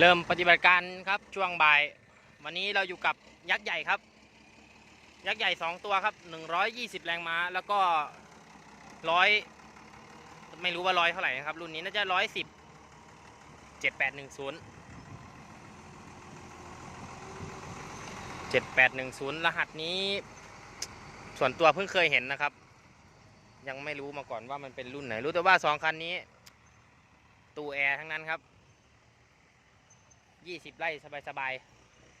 เริ่มปฏิบัติการครับช่วงบ่าย วันนี้เราอยู่กับยักษ์ใหญ่ครับ ยักษ์ใหญ่สองตัวครับ 120 แรงม้าแล้วก็ร้อยไม่รู้ว่าร้อยเท่าไหร่นะครับ รุ่นนี้น่าจะร้อยสิบเจ็ดแปดหนึ่งศูนย์เจ็ดแปดหนึ่งศูนย์รหัสนี้ ส่วนตัวเพิ่งเคยเห็นนะครับ ยังไม่รู้มาก่อนว่ามันเป็นรุ่นไหน รู้แต่ว่าสองคันนี้ ตู้แอร์ทั้งนั้นครับ ยี่สิบไร่สบาย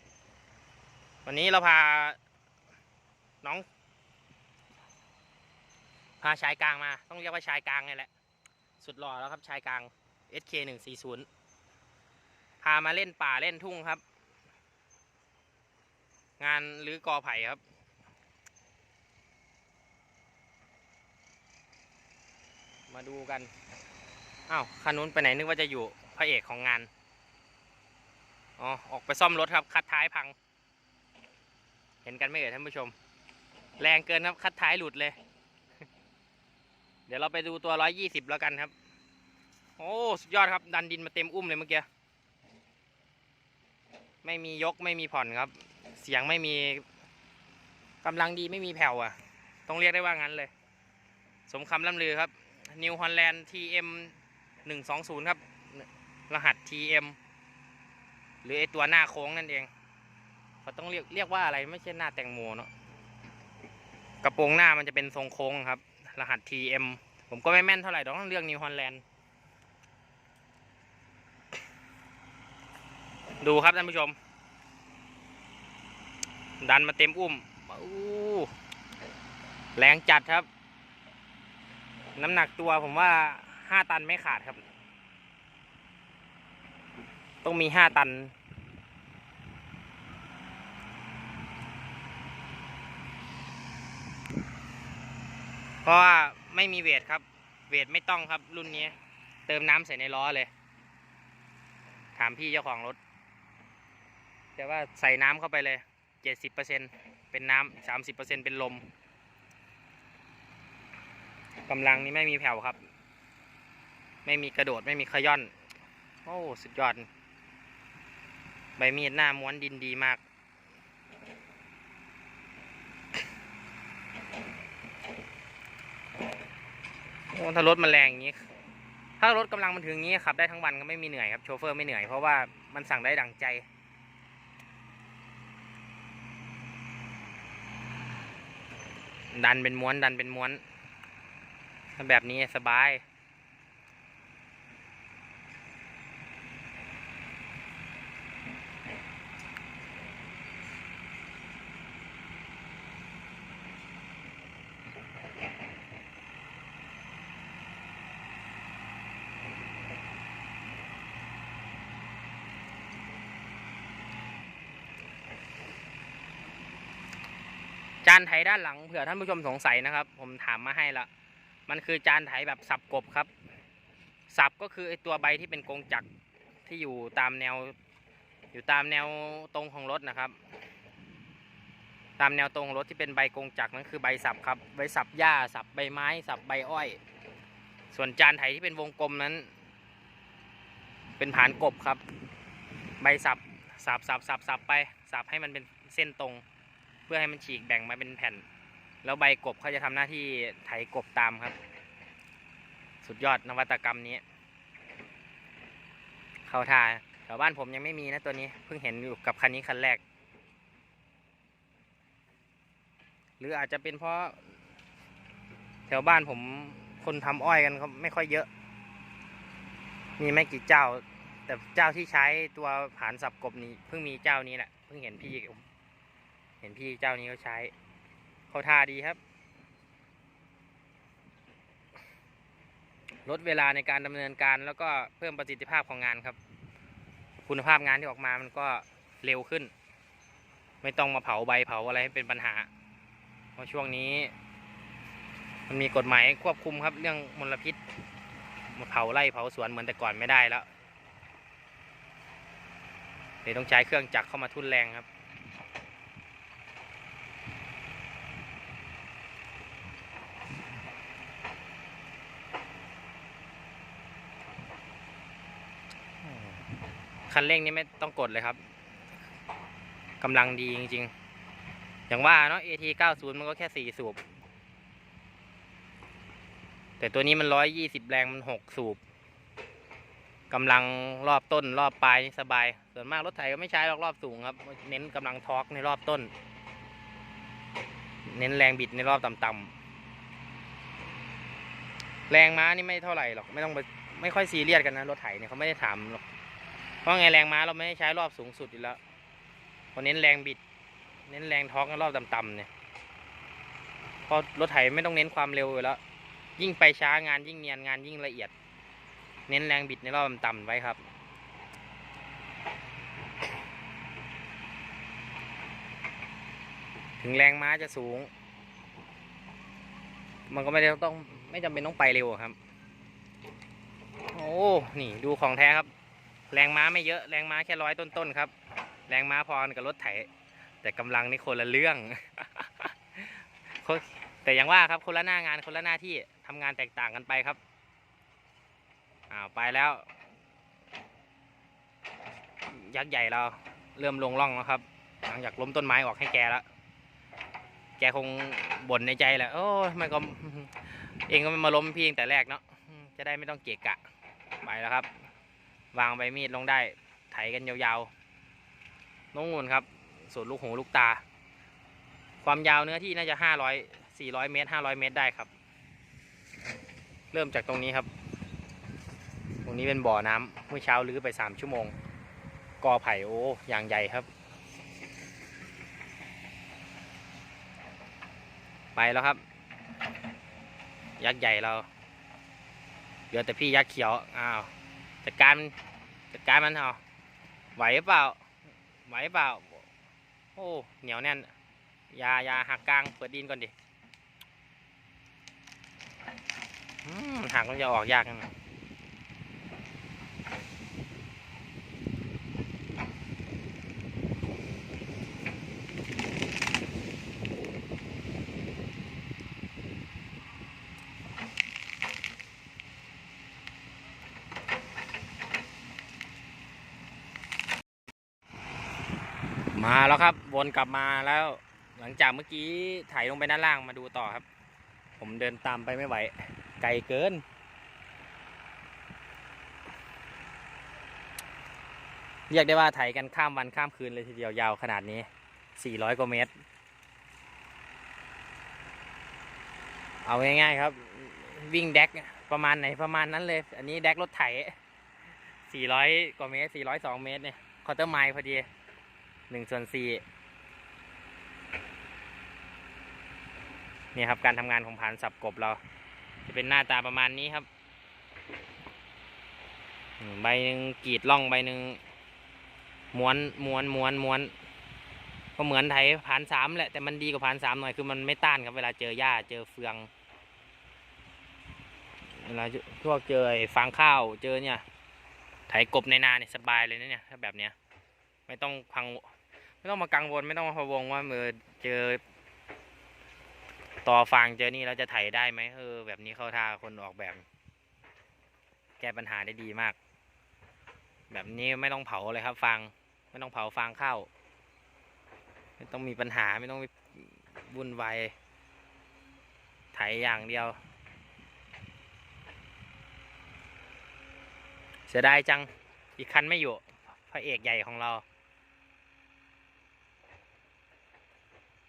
ๆ วันนี้เราพาน้อง พาชายกลางมา ต้องเรียกว่าชายกลางนี่แหละ สุดหล่อแล้วครับชายกลาง SK 1 4 0พามาเล่นป่าเล่นทุ่งครับ งานหรือกอไผ่ครับมาดูกัน อ้าวคันนู้นไปไหนนึกว่าจะอยู่พระเอกของงาน อ๋อ ออกไปซ่อมรถครับ คัดท้ายพัง เห็นกันไหมเอ่ยท่านผู้ชม แรงเกินครับคัดท้ายหลุดเลย เดี๋ยวเราไปดูตัว120แล้วกันครับ โอ้สุดยอดครับ ดันดินมาเต็มอุ้มเลยเมื่อกี้ ไม่มียกไม่มีผ่อนครับ เสียงไม่มีกำลังดีไม่มีแผ่วอะ ต้องเรียกได้ว่างั้นเลย สมคำล่ำลือครับ New Holland TM 120 ครับ รหัส TM หรือไอตัวหน้าโค้งนั่นเองเขาต้องเรียกเรียกว่าอะไรไม่ใช่หน้าแตงโมเนาะกระโปรงหน้ามันจะเป็นทรงโค้งครับ รหัส TM ผมก็ไม่แม่นเท่าไหร่ต้องเลือกนิวฮอลแลนด์ดูครับท่านผู้ชม ดันมาเต็มอุ้มอู้แรงจัดครับ น้ำหนักตัวผมว่าห้าตันไม่ขาดครับ ต้องมีห้าตัน เพราะว่าไม่มีเวทครับ เวทไม่ต้องครับรุ่นนี้ เติมน้ำใส่ในล้อเลย ถามพี่เจ้าของรถแต่ว่าใส่น้ำเข้าไปเลยเจ็ดสิบเปอร์เซ็นเป็นน้ำสามสิบเปอร์เซ็นเป็นลมกำลังนี้ไม่มีแผ่วครับ ไม่มีกระโดดไม่มีขย่อน โอ้ สุดยอด ใบมีดหน้าม้วนดินดีมากโอ้ถ้ารถมันแรงอย่างนี้ ถ้ารถกำลังมันถึงงนี้ขับได้ทั้งวันก็ไม่มีเหนื่อยครับโชเฟอร์ไม่เหนื่อยเพราะว่ามันสั่งได้ดังใจดันเป็นม้วนดันเป็นม้วนแบบนี้สบาย จานไถด้านหลังเผื่อท่านผู้ชมสงสัยนะครับ ผมถามมาให้ละมันคือจานไถแบบสับกบครับ สับก็คือไอตัวใบที่เป็นกรงจักรที่อยู่ตามแนว อยู่ตามแนวตรงของรถนะครับ ตามแนวตรงของรถที่เป็นใบกรงจักรนั่นคือใบสับครับใบสับหญ้าสับใบไม้สับใบอ้อย ส่วนจานไถที่เป็นวงกลมนั้น เป็นผานกบครับ ใบสับสับสับสับสับไป สับให้มันเป็นเส้นตรง เพื่อให้มันฉีกแบ่งมาเป็นแผ่น แล้วใบกบเขาจะทำหน้าที่ไถกบตามครับ สุดยอดนวัตกรรมนี้ เข้าท่าแถวบ้านผมยังไม่มีนะตัวนี้เพิ่งเห็นอยู่กับคันนี้คันแรก หรืออาจจะเป็นเพราะ แถวบ้านผมคนทำอ้อยกันเขาไม่ค่อยเยอะ มีไม่กี่เจ้า แต่เจ้าที่ใช้ตัวผานสับกบนี้เพิ่งมีเจ้านี้แหละเพิ่งเห็นพี่ผม ห็นพี่เจ้านี้เขาใช้ เขาทาดีครับ ลดเวลาในการดำเนินการแล้วก็เพิ่มประสิทธิภาพของงานครับ คุณภาพงานที่ออกมามันก็เร็วขึ้น ไม่ต้องมาเผาใบเผาอะไรให้เป็นปัญหา เพราะช่วงนี้ มันมีกฎหมายควบคุมครับ เรื่องมลพิษมาเผาไร่เผาสวนเหมือนแต่ก่อนไม่ได้แล้วเลยต้องใช้เครื่องจักรเข้ามาทุ่นแรงครับ คันเร่งนี่ไม่ต้องกดเลยครับกำลังดีจริง ๆ อย่างว่าเนาะ AT 90 มันก็แค่สี่สูบ แต่ตัวนี้มันร้อยยี่สิบแรงมันหกสูบกำลังรอบต้นรอบปลายนี่สบาย ส่วนมากรถไถก็ไม่ใช้หรอกรอบสูงครับ เน้นกำลังทอร์กในรอบต้น เน้นแรงบิดในรอบต่ำๆแรงม้านี่ไม่เท่าไหร่หรอก ไม่ต้องไปไม่ค่อยซีเรียสกันนะรถไถเนี่ยเขาไม่ได้ถามหรอก เพราะไงแรงม้าเราไม่ได้ใช้รอบสูงสุดอยู่แล้วเขาเน้นแรงบิด เน้นแรงทอร์กในรอบต่ำๆเนี่ยเพราะรถไถไม่ต้องเน้นความเร็วอยู่แล้ว ยิ่งไปช้างานยิ่งเนียนงานยิ่งละเอียด เน้นแรงบิดในรอบต่ำๆไว้ครับถึงแรงม้าจะสูง มันก็ไม่ได้ต้องไม่จำเป็นต้องไปเร็วครับ โอ้ นี่ดูของแท้ครับ แรงม้าไม่เยอะแรงม้าแค่ร้อยต้นๆครับ แรงม้าพอกับรถไถ แต่กำลังนี่คนละเรื่อง แต่อย่างว่าครับคนละหน้างานคนละหน้าที่ทำงานแตกต่างกันไปครับอ้าวไปแล้ว ยักษ์ใหญ่เราเริ่มลงร่องแล้วครับ หลังจากล้มต้นไม้ออกให้แกแล้วแกคงบ่นในใจแหละโอ้ยมันก็เองก็ไม่มาล้มพี่เองแต่แรกเนาะจะได้ไม่ต้องเกะกะไปแล้วครับ วางใบมีดลงได้ ไถกันยาวๆน้งงูนครับส่วนลูกหูลูกตา ความยาวเนื้อที่น่าจะห้าร้อยสี่ร้อยเมตรห้าร้อยเมตรได้ครับ เริ่มจากตรงนี้ครับ ตรงนี้เป็นบ่อน้ำเมื่อเช้าลื้อไปสามชั่วโมง กอไผ่โอ้อย่างใหญ่ครับ ไปแล้วครับ ยักษ์ใหญ่เราเหลือแต่พี่ยักษ์เขียว อ้าว จัดการจัดการมันเอาไหวหรือเปล่าไหวหรือเปล่า โอ้เหนียวแน่นยายาหักกลางเปิดดินก่อนดิหักมันจะออกยากนะ มาแล้วครับ วนกลับมาแล้ว หลังจากเมื่อกี้ถ่ายลงไปด้านล่างมาดูต่อครับ ผมเดินตามไปไม่ไหว ไกลเกิน เรียกได้ว่าไถกันข้ามวันข้ามคืนเลยทีเดียวยาวขนาดนี้ 400 กว่าเมตร เอาง่ายๆครับ วิ่งแดกประมาณไหนประมาณนั้นเลย อันนี้แดกรถไถ 400 กว่าเมตร 402 เมตรเนี่ยคอเตอร์ไมล์พอดี 1ส่วน4นี่ครับการทำงานของผานสับกบเรา จะเป็นหน้าตาประมาณนี้ครับ ใบหนึ่งกรีดล่องใบหนึ่งม้วนม้วนม้วนม้วน ก็เหมือนไถผานสามแหละแต่มันดีกว่าผานสามหน่อยคือมันไม่ต้านครับเวลาเจอหญ้าเจอเฟืองเวลาพวกเจอฟางข้าวเจอเนี่ยไถกบในนาเนี่ยสบายเลยนะเนี่ยถ้าแบบเนี้ยไม่ต้องพัง ไม่ต้องมากังวลไม่ต้องมาพะวงว่าเมื่อเจอต่อฟางเจอนี่เราจะไถได้ไหมเออ แบบนี้เข้าท่าคนออกแบบ แก้ปัญหาได้ดีมาก แบบนี้ไม่ต้องเผาเลยครับฟางไม่ต้องเผาฟางข้าวไม่ต้องมีปัญหาไม่ต้องวุ่นวายไถอย่างเดียวเสียดายจังอีกคันไม่อยู่ พระเอกใหญ่ของเรา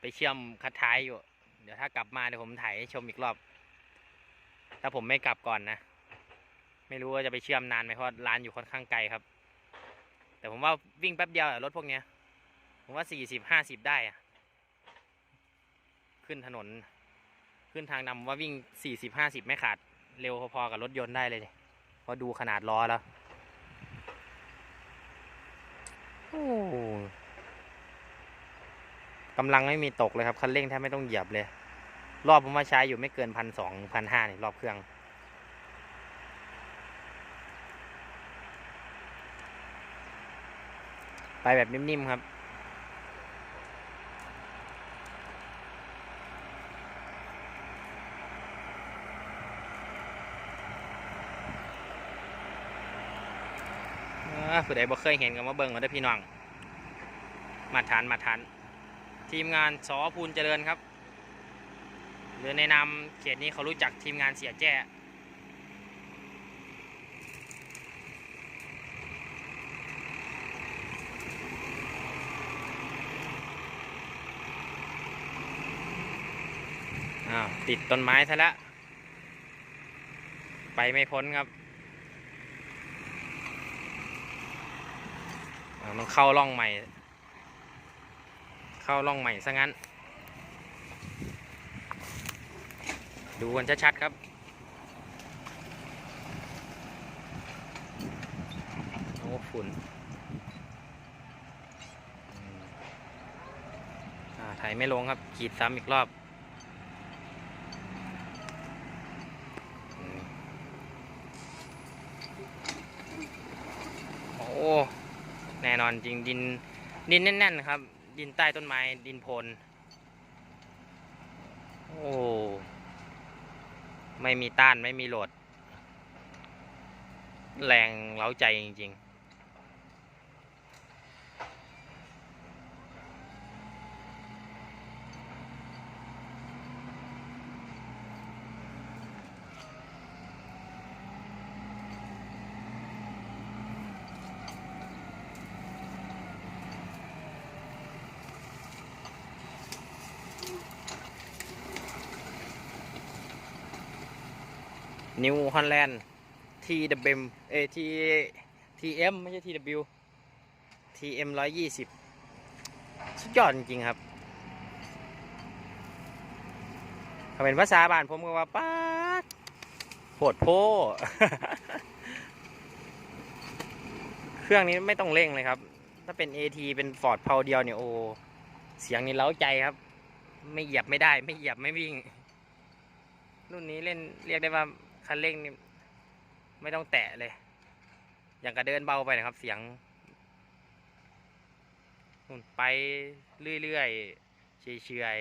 ไปเชื่อมคัดท้ายอยู่ เดี๋ยวถ้ากลับมาเดี๋ยวผมถ่ายให้ชมอีกรอบ ถ้าผมไม่กลับก่อนนะ ไม่รู้ว่าจะไปเชื่อมนานไหมเพราะร้านอยู่ค่อนข้างไกลครับ แต่ผมว่าวิ่งแป๊บเดียวรถพวกเนี้ย ผมว่าสี่สิบห้าสิบได้อะขึ้นถนน ขึ้นทางนำว่าวิ่งสี่สิบห้าสิบไม่ขาด เร็วพอๆกับรถยนต์ได้เลยเพราะดูขนาดล้อแล้ว โอ้ กำลังไม่มีตกเลยครับคันเร่งแทบไม่ต้องเหยียบเลย รอบผมว่าใช้อยู่ไม่เกินพันสองพันห้านี่รอบเครื่อง ไปแบบนิ่มๆครับผู้ใดบ่เคยเห็นก็มาเบิ่งมาได้พี่น้อง มาทานมาทาน ทีมงานสอพูนเจริญครับ หรือในนามเขตนี้เขารู้จักทีมงานเสียแจ้ติดต้นไม้ซะแล้วไปไม่พ้นครับมันเข้าร่องใหม่ เข้าร่องใหม่ซะงั้น ดูกันชัดๆครับ โอ้ฝุ่นถ่ายไม่ลงครับขีดซ้ำอีกรอบโอ้ แน่นอนจริงดินดินแน่น ๆ ครับ ดินใต้ต้นไม้ดินพนโอ้ ไม่มีต้านไม่มีโหลด แรงเล้าใจจริง ๆ นิวฮอลแลนด์ TW เบเอ T TM ไม่ใช่ TW TM ร้อยยี่สิบสุดยอดจริงครับถ้าเป็นภาษาบ้านผมก็ว่าป๊าดโหดโพเครื่องนี้ไม่ต้องเร่งเลยครับ ถ้าเป็น AT เป็นฟอร์ดเพาเดียวเนี่ยโอ้เสียงนี่เล้าใจครับ ไม่เหยียบไม่ได้ ไม่เหยียบไม่วิ่ง รุ่นนี้เล่นเรียกได้ว่า คันเร่งนี่ไม่ต้องแตะเลย อย่างกระเดินเบาไปนะครับ เสียงนู่นไปเรื่อยๆเฉย